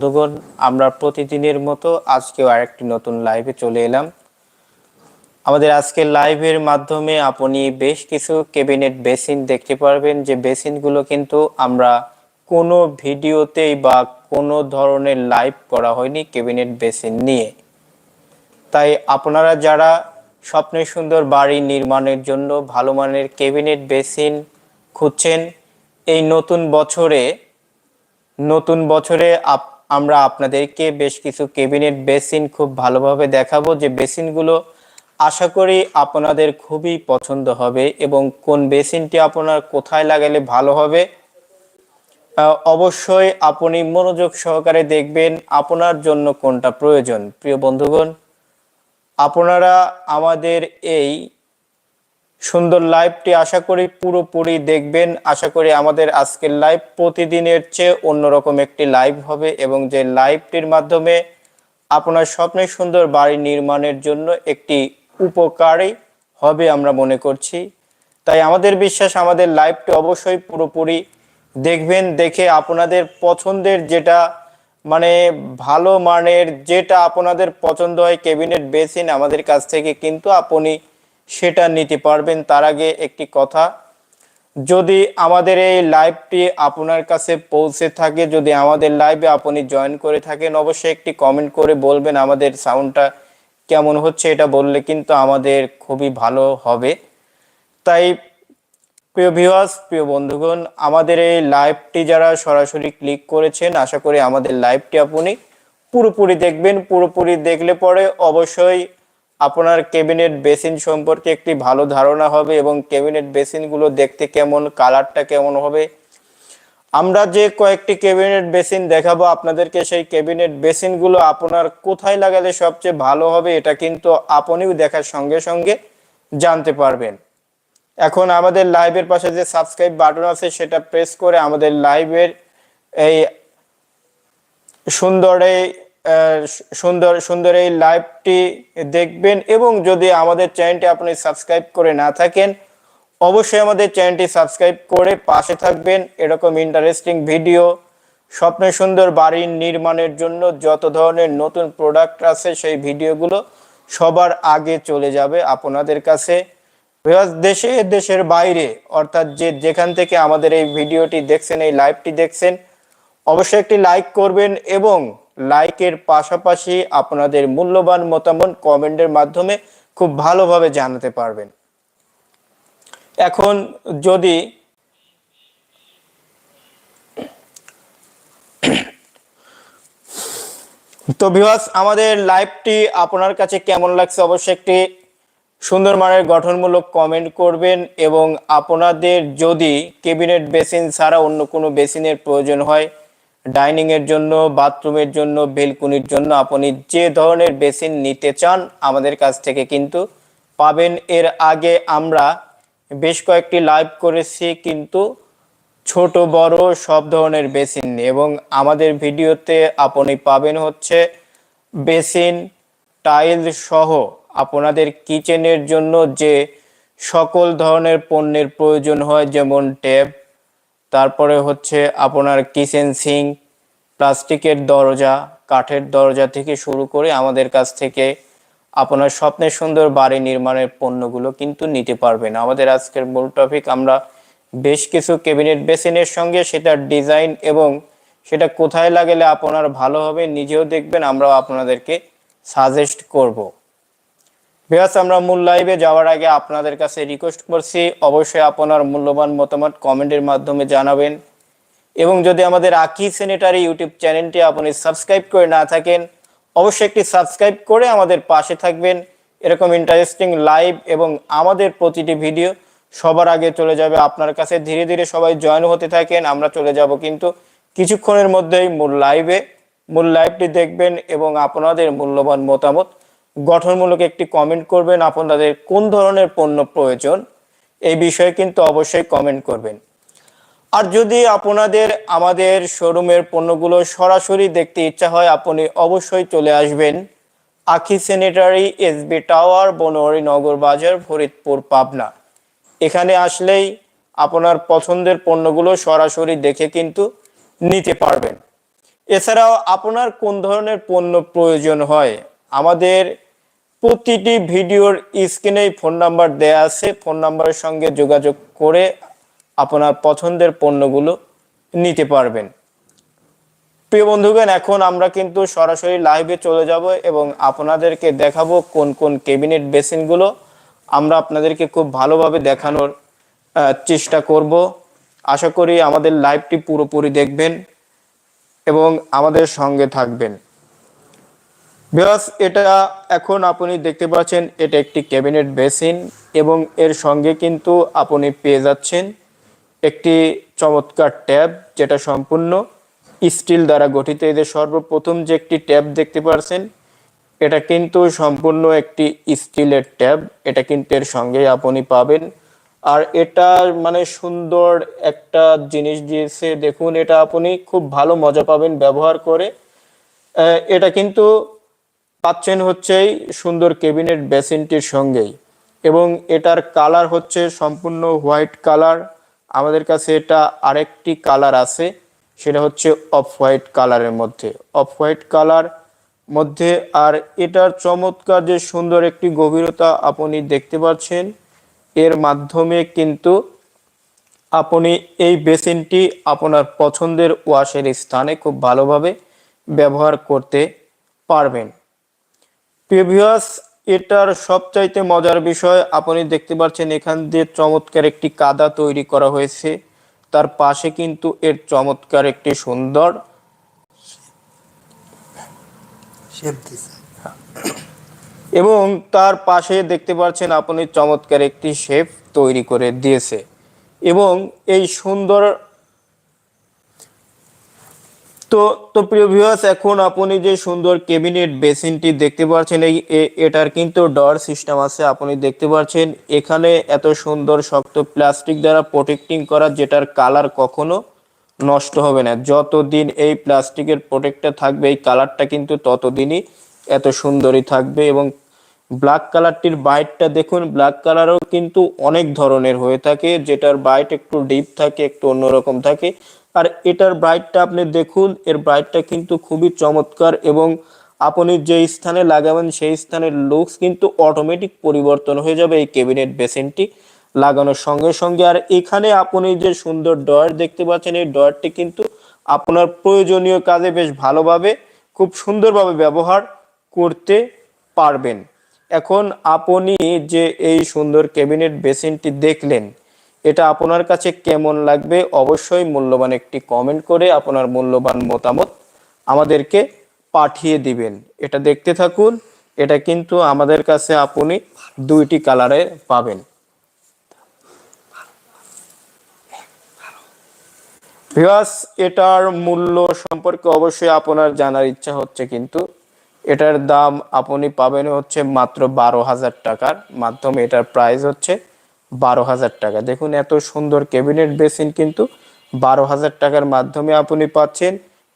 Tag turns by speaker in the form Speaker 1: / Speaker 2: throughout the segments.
Speaker 1: বন্ধুগণ, আমরা প্রতিদিনের মতো আজকেও আরেকটি নতুন লাইভে চলে এলাম। আমাদের আজকের লাইভের মাধ্যমে আপনি বেশ কিছু ক্যাবিনেট বেসিন দেখতে পারবেন। যে বেসিনগুলো কিন্তু আমরা কোনো ভিডিওতেই বা কোনো ধরনের লাইভ করা হয়নি ক্যাবিনেট বেসিন নিয়ে। তাই আপনারা যারা স্বপ্নের সুন্দর বাড়ি নির্মাণের জন্য ভালো মানের ক্যাবিনেট বেসিন খুঁজছেন, এই নতুন বছরে নতুন বছরে আপ- আমরা আপনাদেরকে বেশ কিছু ক্যাবিনেট বেসিন খুব ভালোভাবে দেখাবো। যে বেসিনগুলো আশা করি আপনাদের খুবই পছন্দ হবে এবং কোন বেসিনটি আপনার কোথায় লাগালে ভালো হবে অবশ্যই আপনি মনোযোগ সহকারে দেখবেন আপনার জন্য কোনটা প্রয়োজন। প্রিয় বন্ধুগণ, আপনারা আমাদের এই সুন্দর লাইভটি আশা করি পুরোপুরি দেখবেন। আশা করি আমাদের আজকের লাইভ প্রতিদিনের চেয়ে অন্যরকম একটি লাইভ হবে এবং যে লাইভটির মাধ্যমে আপনার স্বপ্নের সুন্দর বাড়ি নির্মাণের জন্য একটি উপকারী হবে আমরা মনে করছি। তাই আমাদের বিশ্বাস, আমাদের লাইভটি অবশ্যই পুরোপুরি দেখবেন, দেখে আপনাদের পছন্দের যেটা মানে ভালো মানের যেটা আপনাদের পছন্দ হয়, কেবিনেট, বেসিন আমাদের কাছ থেকে কিন্তু আপনি সেটা নিতে পারবেন। তার আগে একটি কথা, যদি আমাদের এই লাইভটি আপনার কাছে পৌঁছে থাকে, যদি আমাদের লাইভে আপনি জয়েন করে থাকেন, অবশ্যই একটি কমেন্ট করে বলবেন আমাদের সাউন্ডটা কেমন হচ্ছে, এটা বললে কিন্তু আমাদের খুবই ভালো হবে। তাই প্রিয় ভিউয়ার্স প্রিয় বন্ধুগণ, আমাদের এই লাইভটি যারা সরাসরি ক্লিক করেছেন, আশা করি আমাদের লাইভটি আপনি পুরোপুরি দেখবেন। পুরোপুরি দেখলে পরে অবশ্যই আপনার ক্যাবিনেট বেসিন সম্পর্কে একটি ভালো ধারণা হবে এবং ক্যাবিনেট বেসিনগুলো দেখতে কেমন, কালারটা কেমন হবে। আমরা যে কয়েকটি ক্যাবিনেট বেসিন দেখাবো আপনাদেরকে, সেই ক্যাবিনেট বেসিনগুলো আপনার কোথায় লাগালে সবচেয়ে ভালো হবে এটা কিন্তু আপনিও দেখার সঙ্গে সঙ্গে জানতে পারবেন। এখন আমাদের লাইভের পাশে যে সাবস্ক্রাইব বাটন আছে, সেটা প্রেস করে আমাদের লাইভের এই সুন্দর সুন্দর সুন্দর এই লাইভটি দেখবেন এবং যদি আমাদের চ্যানেলটি আপনি সাবস্ক্রাইব করে না থাকেন, অবশ্যই আমাদের চ্যানেলটি সাবস্ক্রাইব করে পাশে থাকবেন। এরকম ইন্টারেস্টিং ভিডিও স্বপ্নের সুন্দর বাড়ি নির্মাণের জন্য যত ধরনের নতুন প্রোডাক্ট আছে সেই ভিডিওগুলো সবার আগে চলে যাবে আপনাদের কাছে। দেশে, দেশের বাইরে, অর্থাৎ যে যেখান থেকে আমাদের এই ভিডিওটি দেখছেন, এই লাইভটি দেখছেন, অবশ্যই একটি লাইক করবেন এবং লাইকের পাশাপাশি আপনাদের মূল্যবান মতামত কমেন্টের মাধ্যমে খুব ভালোভাবে জানাতে পারবেন। এখন যদি তো ভিউয়ার্স আমাদের লাইভটি আপনার কাছে কেমন লাগছে অবশ্যই একটি সুন্দর মানের গঠনমূলক কমেন্ট করবেন এবং আপনাদের যদি কেবিনেট বেসিন ছাড়া অন্য কোনো বেসিনের প্রয়োজন হয় ডাইনিং এর জন্য, বাথরুমের জন্য, বেলকুনির জন্য আপনি যে ধরনের বেসিন নিতে চান আমাদের কাছ থেকে কিন্তু পাবেন। এর আগে আমরা বেশ কয়েকটি লাইভ করেছি কিন্তু ছোট, বড় সব ধরনের বেসিন এবং আমাদের ভিডিওতে আপনি পাবেন হচ্ছে বেসিন, টাইল সহ আপনাদের কিচেনের জন্য যে সকল ধরনের পণ্যের প্রয়োজন হয়, যেমন ট্যাপ তারপরে হচ্ছে আপনার কিচেন সিং প্লাস্টিকের দরজা, কাঠের দরজা থেকে শুরু করে আমাদের কাছ থেকে আপনার স্বপ্নের সুন্দর বাড়ি নির্মাণের পণ্যগুলো কিন্তু নিতে পারবেন। আমাদের আজকের মূল টপিক আমরা বেশ কিছু ক্যাবিনেট বেসিনের সঙ্গে সেটার ডিজাইন এবং সেটা কোথায় লাগালে আপনার ভালো হবে নিজেও দেখবেন, আমরাও আপনাদেরকে সাজেস্ট করব। ভিউয়ার্স আমরা মূল লাইভে যাওয়ার আগে আপনাদের কাছে রিকোয়েস্ট করছি, অবশ্যই আপনার মূল্যবান মতামত কমেন্টের মাধ্যমে জানাবেন। এবং যদি আমাদের আকি সেনেটারি ইউটিউব চ্যানেলটি আপনি সাবস্ক্রাইব করে না থাকেন, অবশ্যই একটি সাবস্ক্রাইব করে আমাদের পাশে থাকবেন। এরকম ইন্টারেস্টিং লাইভ এবং আমাদের প্রতিটি ভিডিও সবার আগে চলে যাবে। আপনার কাছে ধীরে ধীরে সবাই জয়েন হতে থাকেন, আমরা চলে যাব কিন্তু কিছুক্ষণের মধ্যেই মূল লাইভে মূল লাইভটি দেখবেন এবং আপনাদের মূল্যবান মতামত গঠনমূলক একটি কমেন্ট করবেন আপনাদের কোন ধরনের পণ্য প্রয়োজন, এই বিষয়ে কিন্তু অবশ্যই কমেন্ট করবেন। আর যদি আপনাদের আমাদের শোরুমের পণ্যগুলো সরাসরি দেখতে ইচ্ছা হয়, আপনি অবশ্যই চলে আসবেন Akhi sanitary SB tower Banwari Nagar Bazar, Faridpur, Pabna. এখানে আসলেই আপনার পছন্দের পণ্যগুলো সরাসরি দেখে কিন্তু নিতে পারবেন। এছাড়াও আপনার কোন ধরনের পণ্য প্রয়োজন হয় আমাদের প্রতিটি ভিডিওর স্ক্রিনেই ফোন নাম্বার দেয়া আছে। ফোন নাম্বারের সঙ্গে যোগাযোগ করে আপনার পছন্দের পণ্যগুলো নিতে পারবেন। প্রিয় বন্ধুগণ, এখন আমরা কিন্তু সরাসরি লাইভে চলে যাব এবং আপনাদেরকে দেখাবো কোন কোন ক্যাবিনেট বেসিনগুলো আমরা আপনাদেরকে খুব ভালোভাবে দেখানোর চেষ্টা করব। আশা করি আমাদের লাইভটি পুরোপুরি দেখবেন এবং আমাদের সঙ্গে থাকবেন। বিকজ এটা এখন আপনি দেখতে পাচ্ছেন, এটা একটি ক্যাবিনেট বেসিন এবং এর সঙ্গে কিন্তু আপনি পেয়ে যাচ্ছেন একটি চমৎকার ট্যাব যেটা সম্পূর্ণ স্টিল দ্বারা গঠিত। এদের সর্বপ্রথম যে একটি ট্যাব দেখতে পাচ্ছেন, এটা কিন্তু সম্পূর্ণ একটি স্টিলের ট্যাব, এটা কিন্তু এর সঙ্গে আপনি পাবেন। আর এটা মানে সুন্দর একটা জিনিস দিয়েছে, দেখুন, এটা আপনি খুব ভালো মজা পাবেন ব্যবহার করে। এটা কিন্তু পাচ্ছেন হচ্ছে সুন্দর ক্যাবিনেট বেসিনটির সঙ্গেই। এবং এটার কালার হচ্ছে সম্পূর্ণ হোয়াইট কালার। আমাদের কাছে এটা আরেকটি কালার আছে, সেটা হচ্ছে অফ হোয়াইট কালারের মধ্যে। অফ হোয়াইট কালার মধ্যে আর এটার চমৎকার যে সুন্দর একটি গভীরতা আপনি দেখতে পাচ্ছেন, এর মাধ্যমে কিন্তু আপনি এই বেসিনটি আপনার পছন্দের ওয়াশের স্থানে খুব ভালোভাবে ব্যবহার করতে পারবেন। প্রিভিয়াস এটার সবচাইতে মজার বিষয় আপনি দেখতে পাচ্ছেন এখান দিয়ে চমৎকার একটি কাদা তৈরি করা হয়েছে। তার পাশে কিন্তু এর চমৎকার একটি সুন্দর এবং তার পাশে দেখতে পাচ্ছেন আপনি চমৎকার একটি শেপ তৈরি করে দিয়েছে। এবং এই সুন্দর তো তো প্রিয় ভিউয়ার্স এখন আপনি যে সুন্দর ক্যাবিনেট বেসিনটি দেখতে পাচ্ছেন, এই এটার কিন্তু ডর সিস্টেম আছে। আপনি দেখতে পাচ্ছেন, এখানে এত সুন্দর শক্ত প্লাস্টিক দ্বারা প্রোটেক্টিং করা, যেটার কালার কখনো নষ্ট হবে না। যতদিন এই প্লাস্টিকের প্রোটেক্টটা থাকবে, এই কালারটা কিন্তু ততদিনই এত সুন্দরই থাকবে। এবং ব্ল্যাক কালারটির বাইটটা দেখুন ব্ল্যাক কালারও কিন্তু অনেক ধরনের হয়ে থাকে, যেটার বাইট একটু ডিপ থাকে, একটু অন্যরকম থাকে। আর এটার ব্রাইটটা আপনি দেখুন, এর ব্রাইটটা কিন্তু খুবই চমৎকার এবং আপনি যে স্থানে লাগাবেন সেই স্থানের লুকস কিন্তু অটোমেটিক পরিবর্তন হয়ে যাবে এই ক্যাবিনেট বেসিনটি লাগানোর সঙ্গে সঙ্গে। আর এখানে আপনি যে সুন্দর ডয়ার দেখতে পাচ্ছেন, এই ডয়ারটি কিন্তু আপনার প্রয়োজনীয় কাজে বেশ ভালোভাবে, খুব সুন্দরভাবে ব্যবহার করতে পারবেন। এখন আপনি যে এই সুন্দর ক্যাবিনেট বেসিনটি দেখলেন এটা আপনার কাছে কেমন লাগবে? অবশ্যই মূল্যবান একটি কমেন্ট করে আপনার মূল্যবান মতামত আমাদেরকে পাঠিয়ে দিবেন। এটা দেখতে থাকুন, এটা কিন্তু আমাদের কাছে আপনি দুইটি কালারে পাবেন। ভিউয়ার্স এটার মূল্য সম্পর্কে অবশ্যই আপনার জানার ইচ্ছা হচ্ছে কিন্তু। এটার দাম আপনি পাবেন হচ্ছে মাত্র বারো হাজার টাকার মাধ্যমে এটার প্রাইস হচ্ছে বারো হাজার টাকা। দেখুন, এত সুন্দর ক্যাবিনেট বেসিন কিন্তু বারো হাজার টাকার মাধ্যমে আপনি পাচ্ছেন,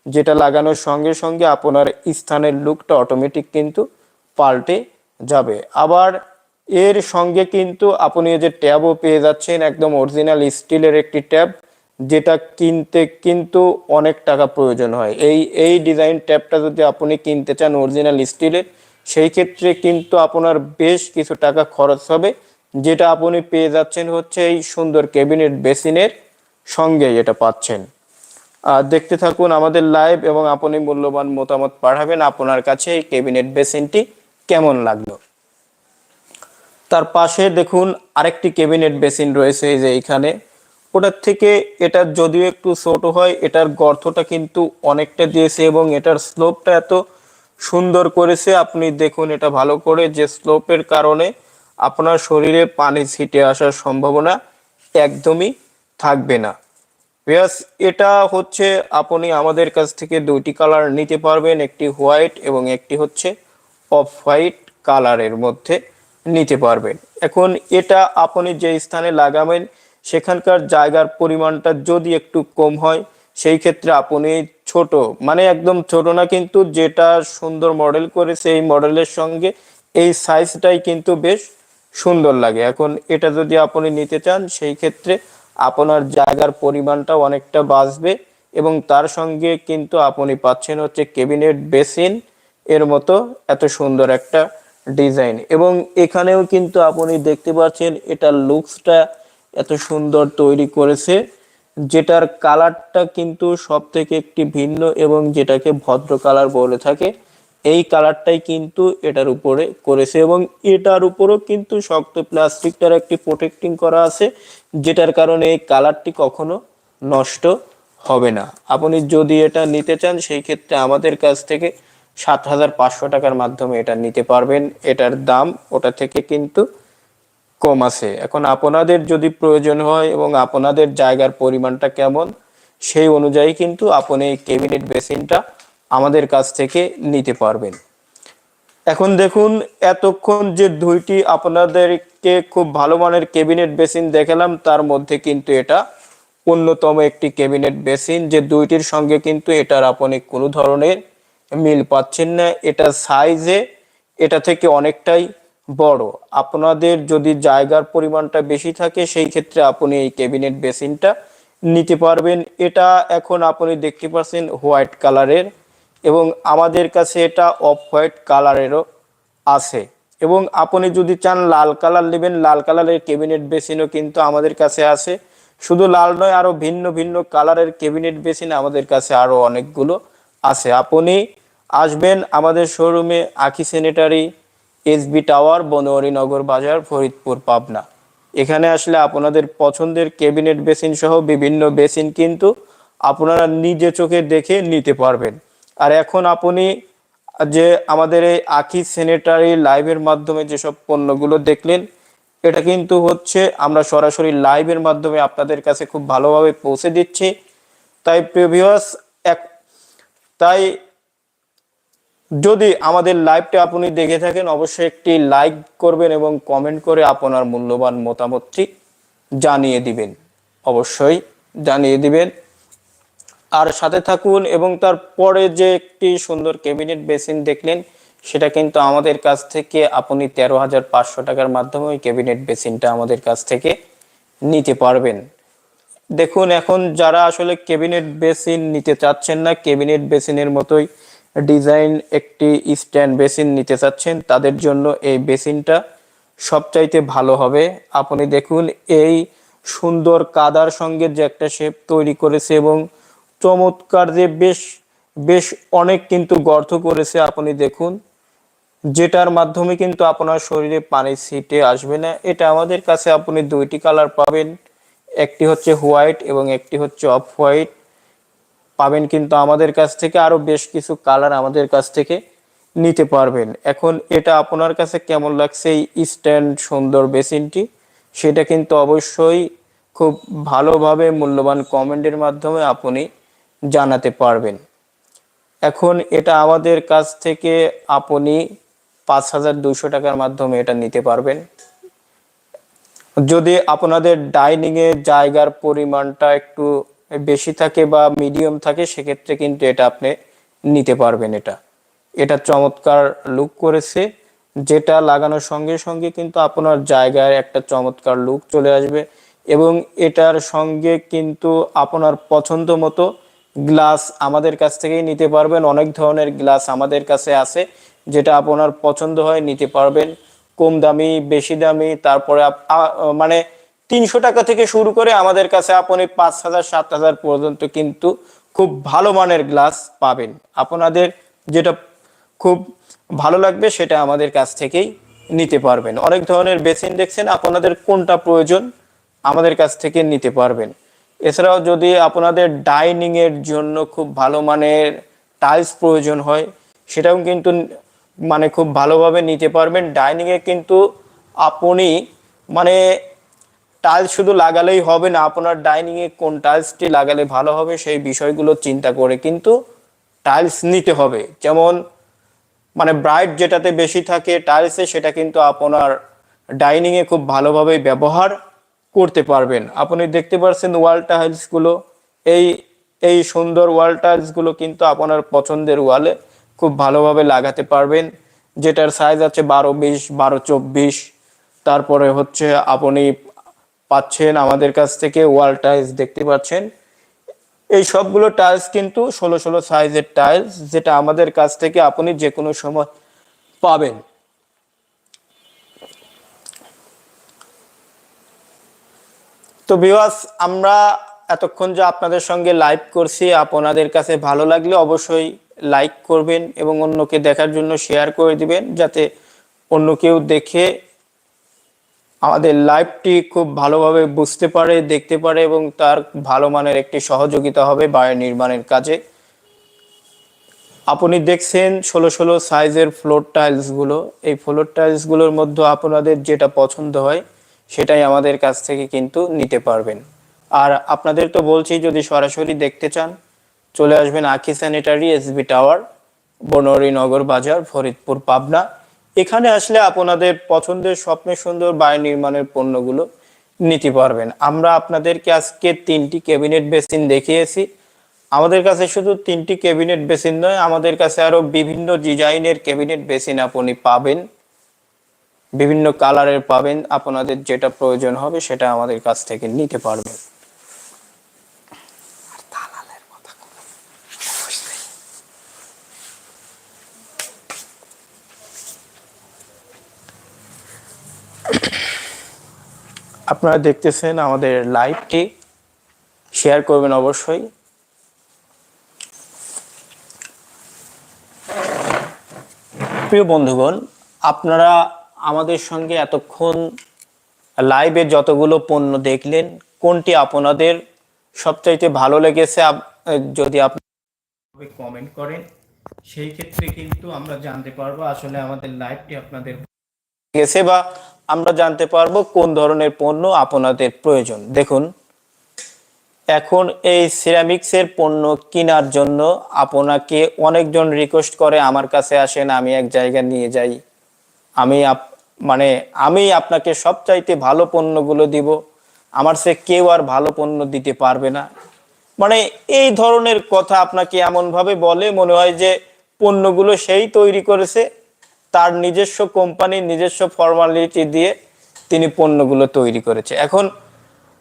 Speaker 1: যেটা লাগানোর সঙ্গে সঙ্গে আপনার স্থানের লুকটা অটোমেটিক কিন্তু পাল্টে যাবে। আবার এর সঙ্গে কিন্তু আপনি যে ট্যাবও পেয়ে যাচ্ছেন, একদম অরিজিনাল স্টিলের একটি ট্যাব, যেটা কিনতে কিন্তু অনেক টাকা প্রয়োজন হয়। এই এই ডিজাইন ট্যাবটা যদি আপনি কিনতে চান অরিজিনাল স্টিলের সেই ক্ষেত্রে কিন্তু আপনার বেশ কিছু টাকা খরচ হবে। যেটা আপনি পেয়ে যাচ্ছেন হচ্ছে এই সুন্দর ক্যাবিনেট বেসিনের সঙ্গে এটা পাচ্ছেন। আর দেখতে থাকুন আমাদের লাইভ এবং আপনি মূল্যবান মতামত পাঠাবেন আপনার কাছে এই ক্যাবিনেট বেসিনটি কেমন লাগল। তার পাশে দেখুন আরেকটি ক্যাবিনেট বেসিন রয়েছে এই যে এখানে। ওটার থেকে এটা যদিও একটু ছোট হয়, এটার গর্তটা কিন্তু অনেকটা দিয়েছে এবং এটার স্লোপটা এত সুন্দর করেছে, আপনি দেখুন এটা ভালো করে যে স্লোপের কারণে আপনার শরীরে পানি ছিটে আসার সম্ভাবনা একদমই থাকবে না। বেশ এটা হচ্ছে আপনি আমাদের কাছ থেকে দুইটি কালার নিতে পারবেন, একটি হোয়াইট এবং একটি হচ্ছে অফ হোয়াইট কালারের মধ্যে নিতে পারবেন। এখন এটা আপনি যে স্থানে লাগাবেন, সেখানকার জায়গার পরিমাণটা যদি একটু কম হয়, সেই ক্ষেত্রে আপনি ছোট মানে একদম ছোট না, কিন্তু যেটা সুন্দর মডেল করেছে এই মডেলের সঙ্গে, এই সাইজটাই কিন্তু বেশ সুন্দর লাগে। এখন এটা যদি আপনি নিতে চান, সেই ক্ষেত্রে আপনার জায়গার পরিমাণটা অনেকটা বাঁচবে এবং তার সঙ্গে কিন্তু আপনি পাচ্ছেন হচ্ছে কেবিনেট বেসিন এর মতো এত সুন্দর একটা ডিজাইন। এবং এখানেও কিন্তু আপনি দেখতে পাচ্ছেন এটার লুকসটা এত সুন্দর তৈরি করেছে, যেটার কালারটা কিন্তু সব থেকে একটি ভিন্ন এবং যেটাকে ভদ্র কালার বলে থাকে। এই কালারটাই কিন্তু এটার উপরে করেছে এবং এটার উপরও কিন্তু শক্ত প্লাস্টিকটার একটি প্রোটেক্টিং করা আছে, যেটার কারণে এই কালারটি কখনো নষ্ট হবে না। আপনি যদি এটা নিতে চান, সেই ক্ষেত্রে আমাদের কাছ থেকে সাত হাজার পাঁচশো টাকার মাধ্যমে এটা নিতে পারবেন। এটার দাম ওটা থেকে কিন্তু কম আছে। এখন আপনাদের যদি প্রয়োজন হয় এবং আপনাদের জায়গার পরিমাণটা কেমন, সেই অনুযায়ী কিন্তু আপনি এই ক্যাবিনেট বেসিনটা আমাদের কাছ থেকে নিতে পারবেন। এখন দেখুন, এতক্ষণ যে দুইটি আপনাদেরকে খুব ভালো মানের ক্যাবিনেট বেসিন দেখালাম, তার মধ্যে কিন্তু এটা অন্যতম একটি ক্যাবিনেট বেসিন। যে দুইটির সঙ্গে কিন্তু এটার আপনি কোনো ধরনের মিল পাচ্ছেন না। এটা সাইজে, এটা থেকে অনেকটাই বড়। আপনাদের যদি জায়গার পরিমাণটা বেশি থাকে, সেই ক্ষেত্রে আপনি এই ক্যাবিনেট বেসিনটা নিতে পারবেন। এটা এখন আপনি দেখতে পাচ্ছেন হোয়াইট কালারের। এবং আমাদের কাছে এটা অফ হোয়াইট কালারেরও আছে। এবং আপনি যদি চান লাল কালার নেবেন, লাল কালারের ক্যাবিনেট বেসিনও কিন্তু আমাদের কাছে আছে। শুধু লাল নয়, আরও ভিন্ন ভিন্ন কালারের ক্যাবিনেট বেসিন আমাদের কাছে আরও অনেকগুলো আছে। আপনি আসবেন আমাদের শোরুমে Akhi sanitary SB tower Banwari Nagar Bazar, Faridpur, Pabna. এখানে আসলে আপনাদের পছন্দের ক্যাবিনেট বেসিন সহ বিভিন্ন বেসিন কিন্তু আপনারা নিজে চোখে দেখে নিতে পারবেন। আর এখন আপনি যে আমাদের এই আখি স্যানিটারি লাইভের মাধ্যমে যেসব পণ্যগুলো দেখলেন, এটা কিন্তু হচ্ছে আমরা সরাসরি লাইভের মাধ্যমে আপনাদের কাছে খুব ভালোভাবে পৌঁছে দিচ্ছি। তাই প্রিভিয়াস এক, তাই যদি আমাদের লাইভটা আপনি দেখে থাকেন, অবশ্যই একটি লাইক করবেন এবং কমেন্ট করে আপনার মূল্যবান মতামতটি জানিয়ে দিবেন। অবশ্যই জানিয়ে দিবেন। আর সাথে থাকুন এবং তারপরে যে একটি সুন্দর ক্যাবিনেট বেসিন দেখলেন, সেটা কিন্তু আমাদের কাছ থেকে আপনি তেরো হাজার পাঁচশো টাকার মাধ্যমে ওই ক্যাবিনেট বেসিনটা আমাদের কাছ থেকে নিতে পারবেন। দেখুন, এখন যারা আসলে ক্যাবিনেট বেসিন নিতে চাচ্ছেন না ক্যাবিনেট বেসিনের মতোই ডিজাইন একটি স্ট্যান্ড বেসিন নিতে চাচ্ছেন, তাদের জন্য এই বেসিনটা সবচাইতে ভালো হবে। আপনি দেখুন, এই সুন্দর কাদার সঙ্গে যে একটা শেপ তৈরি করেছে এবং চমৎকার যে বেশ বেশ অনেক কিন্তু গর্ত করেছে আপনি দেখুন, যেটার মাধ্যমে কিন্তু আপনার শরীরে পানি ছিটে আসবে না। এটা আমাদের কাছে আপনি দুইটি কালার পাবেন, একটি হচ্ছে হোয়াইট এবং একটি হচ্ছে অফ হোয়াইট। পাবেন কিন্তু আমাদের কাছ থেকে আরও বেশ কিছু কালার আমাদের কাছ থেকে নিতে পারবেন। এখন এটা আপনার কাছে কেমন লাগছে এই স্ট্যান্ড সুন্দর বেসিনটি? সেটা কিন্তু অবশ্যই খুব ভালোভাবে মূল্যবান কমেন্টের মাধ্যমে আপনি জানাতে পারবেন। এখন এটা আমাদের কাছ থেকে আপনি পাঁচ হাজার দুশো টাকার মাধ্যমে এটা নিতে পারবেন। যদি আপনাদের ডাইনিং এর জায়গার পরিমাণটা একটু বেশি থাকে বা মিডিয়াম থাকে, সেক্ষেত্রে কিন্তু এটা আপনি নিতে পারবেন এটা। এটা চমৎকার লুক করেছে। যেটা লাগানোর সঙ্গে সঙ্গে কিন্তু আপনার জায়গায় একটা চমৎকার লুক চলে আসবে এবং এটার সঙ্গে কিন্তু আপনার পছন্দ মতো গ্লাস আমাদের কাছ থেকেই নিতে পারবেন। অনেক ধরনের গ্লাস আমাদের কাছে আছে, যেটা আপনার পছন্দ হয় নিতে পারবেন। কম দামি, বেশি দামি, তারপরে মানে তিনশো টাকা থেকে শুরু করে আমাদের কাছে আপনি পাঁচ হাজার, সাত হাজার পর্যন্ত কিন্তু খুব ভালো মানের গ্লাস পাবেন। আপনাদের যেটা খুব ভালো লাগবে সেটা আমাদের কাছ থেকেই নিতে পারবেন। অনেক ধরনের বেসিন দেখছেন, আপনাদের কোনটা প্রয়োজন আমাদের কাছ থেকে নিতে পারবেন। এছাড়াও যদি আপনাদের ডাইনিং এর জন্য খুব ভালো মানের টাইলস প্রয়োজন হয়, সেটাও কিন্তু মানে খুব ভালোভাবে নিতে পারবেন। ডাইনিং এ কিন্তু আপনি মানে টাইলস শুধু লাগালেই হবে না, আপনার ডাইনিং এ কোন টাইলসটি লাগালে ভালো হবে সেই বিষয়গুলো চিন্তা করে কিন্তু টাইলস নিতে হবে। যেমন মানে ব্রাইট যেটাতে বেশি থাকে টাইলসে, সেটা কিন্তু আপনার ডাইনিং এ খুব ভালোভাবে ব্যবহার করতে পারবেন। আপনি দেখতে পাচ্ছেন ওয়াল টাইলসগুলো, এই এই সুন্দর ওয়াল টাইলসগুলো কিন্তু আপনার পছন্দের ওয়ালে খুব ভালোভাবে লাগাতে পারবেন, যেটার সাইজ আছে বারো বিশ, বারো চব্বিশ। তারপরে হচ্ছে আপনি পাচ্ছেন আমাদের কাছ থেকে ওয়াল টাইলস দেখতে পাচ্ছেন। এই সবগুলো টাইলস কিন্তু ষোলো ষোলো সাইজের টাইলস, যেটা আমাদের কাছ থেকে আপনি যে কোনো সময় পাবেন। তো বিওয়াস আমরা এতক্ষণ যে আপনাদের সঙ্গে লাইভ করছি, আপনাদের কাছে ভালো লাগলে অবশ্যই লাইক করবেন এবং অন্যকে দেখার জন্য শেয়ার করে দিবেন, যাতে অন্য কেউ দেখে আমাদের লাইভটি খুব ভালোভাবে বুঝতে পারে, দেখতে পারে এবং তার ভালো মানের একটি সহযোগিতা হবে বাড়ি নির্মাণের কাজে। আপনি দেখছেন ষোলো ষোলো সাইজের ফ্লোর টাইলসগুলো এই ফ্লোর টাইলসগুলোর মধ্যে আপনাদের যেটা পছন্দ হয় সেটাই আমাদের কাছ থেকে কিন্তু নিতে পারবেন। আর আপনাদের তো বলছি, যদি সরাসরি দেখতে চান, চলে আসবেন Akhi sanitary SB tower, Banwari Nagar Bazar, Faridpur, Pabna. এখানে আসলে আপনাদের পছন্দের, স্বপ্নের সুন্দর বাড়ি নির্মাণের পণ্যগুলো নিতে পারবেন। আমরা আপনাদেরকে আজকে তিনটি ক্যাবিনেট বেসিন দেখিয়েছি। আমাদের কাছে শুধু তিনটি ক্যাবিনেট বেসিন নয়, আমাদের কাছে আরও বিভিন্ন ডিজাইনের ক্যাবিনেট বেসিন আপনি পাবেন। বিভিন্ন কালারের পাবেন। আপনাদের যেটা প্রয়োজন হবে সেটা আমাদের কাছ থেকে নিতে পারবেন আপনারা দেখতেছেন আমাদের লাইভটি। শেয়ার করবেন অবশ্যই। প্রিয় বন্ধুগণ আপনারা আমাদের সঙ্গে এতক্ষণ লাইভে যতগুলো পণ্য দেখলেন কোনটি আপনাদের সবচাইতে ভালো লেগেছে? যদি আপনি কমেন্ট করেন সেই ক্ষেত্রে কিন্তু আমরা জানতে পারব আসলে আমাদের লাইভটি আপনাদের গেছে বা আমরা জানতে পারব কোন ধরনের পণ্য আপনাদের প্রয়োজন। দেখুন এখন এই সিরামিক্সের পণ্য কেনার জন্য আপনাকে অনেকজন রিকোয়েস্ট করে আমার কাছে আসেন আমি এক জায়গায় নিয়ে যাই। আমি মানে আমি আপনাকে সবচাইতে ভালো পণ্যগুলো দিব। আমার সে কেউ আর ভালো পণ্য দিতে পারবে না। মানে এই ধরনের কথা আপনাকে এমনভাবে বলে, মনে হয় যে পণ্যগুলো সেই তৈরি করেছে, তার নিজস্ব কোম্পানির নিজস্ব ফর্মালিটি দিয়ে তিনি পণ্যগুলো তৈরি করেছে। এখন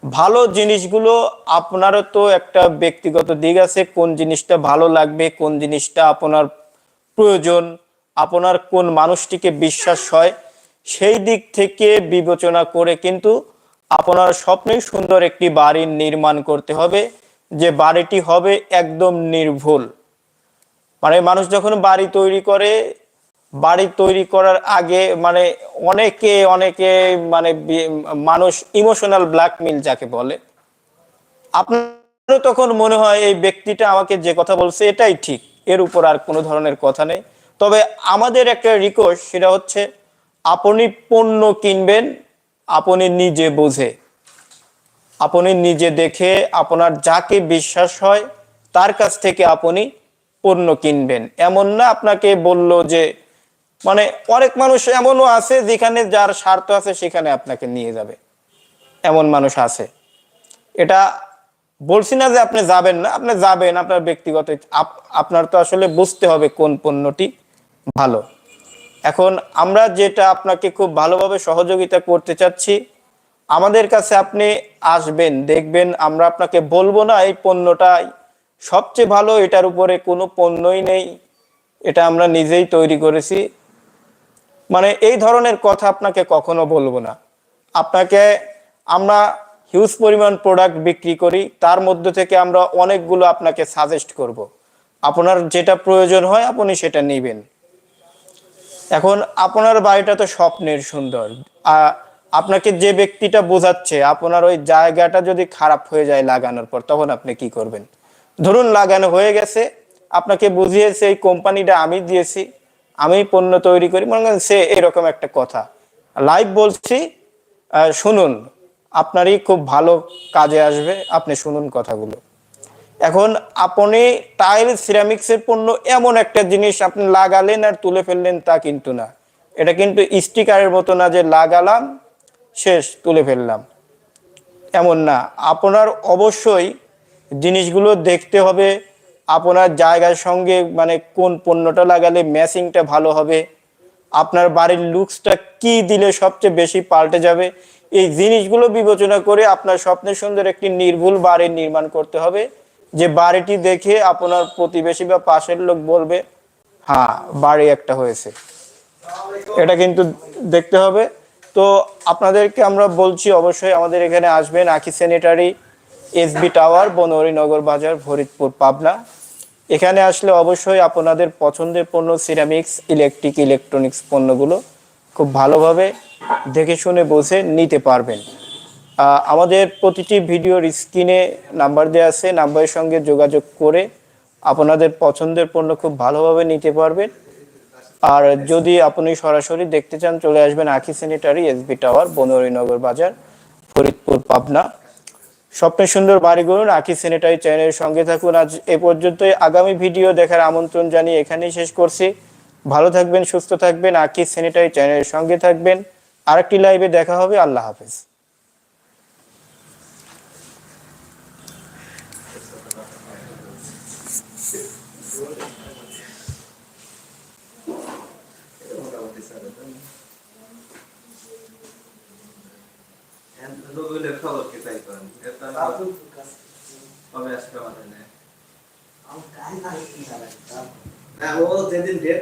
Speaker 1: ভালো জিনিসগুলো আপনারও তো একটা ব্যক্তিগত দিক আছে, কোন জিনিসটা ভালো লাগবে, কোন জিনিসটা আপনার প্রয়োজন, আপনার কোন মানুষটিকে বিশ্বাস হয়। সেই দিক থেকে বিবেচনা করে কিন্তু আপনার স্বপ্নে সুন্দর একটি বাড়ি নির্মাণ করতে হবে। যে বাড়িটি হবে একদম নির্ভুল। মানে মানুষ যখন বাড়ি তৈরি করে, বাড়ি তৈরি করার আগে মানে অনেকে অনেকে মানে মানুষ ইমোশনাল ব্ল্যাকমেল যাকে বলে। আপনারও তখন মনে হয় এই ব্যক্তিটা আমাকে যে কথা বলছে এটাই ঠিক, এর উপর আর কোনো ধরনের কথা নেই। তবে আমাদের একটা রিকোয়েস্ট সেটা হচ্ছে আপনি পণ্য কিনবেন, আপনি নিজে বোঝে। আপনি নিজে দেখে আপনার যাকে বিশ্বাস হয়, তার কাছ থেকে আপনি পণ্য কিনবেন। এমন না আপনাকে বলল যে মানে অনেক মানুষ এমনও আছে যেখানে যার স্বার্থ আছে সেখানে আপনাকে নিয়ে যাবে। এমন মানুষ আছে। এটা বলছি না যে আপনি যাবেন না, আপনি যাবেন, আপনার ব্যক্তিগত, আপ- আপনার তো আসলে বুঝতে হবে কোন পণ্যটি ভালো। এখন আমরা যেটা আপনাকে খুব ভালোভাবে সহযোগিতা করতে চাচ্ছি, আমাদের কাছে আপনি আসবেন, দেখবেন আমরা আপনাকে বলব না এই পণ্যটাই সবচেয়ে ভালো এটার উপরে কোনো পণ্যই নেই, এটা আমরা নিজেই তৈরি করেছি। মানে এই ধরনের কথা আপনাকে কখনো বলব না। আপনাকে আমরা হিউজ পরিমাণ প্রোডাক্ট বিক্রি করি, তার মধ্যে থেকে আমরা অনেকগুলো আপনাকে সাজেস্ট করব। আপনার যেটা প্রয়োজন হয়, আপনি সেটা নেবেন। এখন আপনার বাড়িটা তো স্বপ্নের সুন্দর। আপনাকে যে ব্যক্তিটা বোঝাচ্ছে, আপনার ওই জায়গাটা যদি খারাপ হয়ে যায় লাগানোর পর, তখন আপনি কি করবেন? ধরুন লাগানো হয়ে গেছে, আপনাকে বুঝিয়েছে এই কোম্পানিটা আমি দিয়েছি, আমি পণ্য তৈরি করি, মনে করেন সে এরকম একটা কথা। লাইভ বলছি শুনুন, আপনারই খুব ভালো কাজে আসবে, আপনি শুনুন কথাগুলো। এখন আপনি টাইল সিরামিক্সের পণ্য এমন একটা জিনিস আপনি লাগালেন আর তুলে ফেললেন তা কিন্তু না। এটা কিন্তু স্টিকারের মতো না যে লাগালাম, শেষ, তুলে ফেললাম। এমন না। আপনার অবশ্যই জিনিসগুলো দেখতে হবে, আপনার জায়গার সঙ্গে মানে কোন পণ্যটা লাগালে ম্যাচিংটা ভালো হবে, আপনার বাড়ির লুকসটা কি দিলে সবচেয়ে বেশি পাল্টে যাবে, এই জিনিসগুলো বিবেচনা করে আপনার স্বপ্নের সুন্দর একটি নির্ভুল বাড়ি নির্মাণ করতে হবে। যে বাড়িটি দেখে আপনার প্রতিবেশী বা পাশের লোক বলবে হ্যাঁ বাড়ি একটা হয়েছে। এটা কিন্তু দেখতে হবে। তো আপনাদেরকে আমরা বলছি, অবশ্যই আমাদের এখানে আসবেন আখি স্যানিটারি এসবি টাওয়ার বনরীনগর বাজার, ফরিদপুর, পাবনা। এখানে আসলে অবশ্যই আপনাদের পছন্দের পণ্য সিরামিক্স ইলেকট্রিক ইলেকট্রনিক্স পণ্যগুলো খুব ভালোভাবে দেখে শুনে বসে নিতে পারবেন। আমাদের প্রতিটি ভিডিওর স্ক্রিনে নাম্বার দেওয়া আছে, নাম্বারের সঙ্গে যোগাযোগ করে আপনাদের পছন্দের পণ্য খুব ভালোভাবে নিতে পারবেন। আর যদি আপনি সরাসরি দেখতে চান, চলে আসবেন আখি স্যানিটারি এসবি টাওয়ার বনরীনগর বাজার, ফরিদপুর, পাবনা। স্বপ্নের সুন্দর বাড়ি বাড়িগুলোর আখি স্যানিটারি চ্যানেলের সঙ্গে থাকুন। আজ এ পর্যন্তই। আগামী ভিডিও দেখার আমন্ত্রণ জানিয়ে এখানেই শেষ করছি। ভালো থাকবেন, সুস্থ থাকবেন, আখি স্যানিটারি চ্যানেলের সঙ্গে থাকবেন। আরেকটি লাইভে দেখা হবে। আল্লাহ হাফেজ।
Speaker 2: রবিউলের খবর কি তাই করেন? এটা কবে আসবে আমাদের হ্যাঁ ও যেদিন ডেট